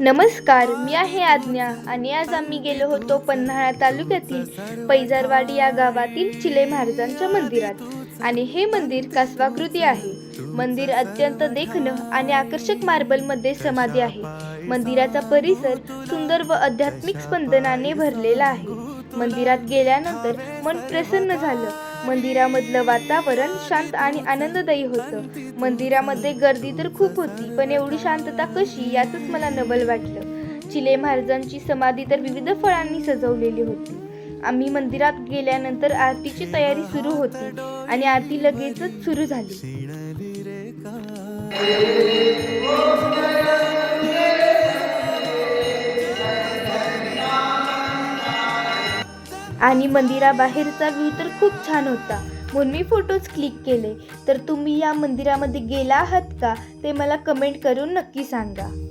नमस्कार मी आहे आज्ञा आणि आज आम्ही गेलो होतो पन्हाळा तालुक्यातील पैजारवाडी या गावातील चिले महाराजांच्या मंदिरात. आणि हे मंदिर कासवाकृती आहे. मंदिर अत्यंत देखणं आणि आकर्षक मार्बलमध्ये समाधी आहे. मंदिराचा परिसर सुंदर व आध्यात्मिक स्पंदनाने भरलेला आहे. मंदिरात गेल्यानंतर मन प्रसन्न झालं मंदिरामधलं वातावरण शांत आणि आनंददायी होतं. मंदिरामध्ये गर्दी तर खूप होती पण एवढी शांतता कशी यातच मला नवल वाटलं. चिले महाराजांची समाधी तर विविध फळांनी सजवलेली होती. आम्ही मंदिरात गेल्यानंतर आरतीची तयारी सुरू होती आणि आरती लगेचच सुरू झाली. आणि मंदिराबाहेरचा व्ह्यू तर खूप छान होता. म्हणून मी फोटोज क्लिक केले. तर तुम्ही या मंदिरामध्ये गेला आहात का? ते मला कमेंट करून नक्की सांगा.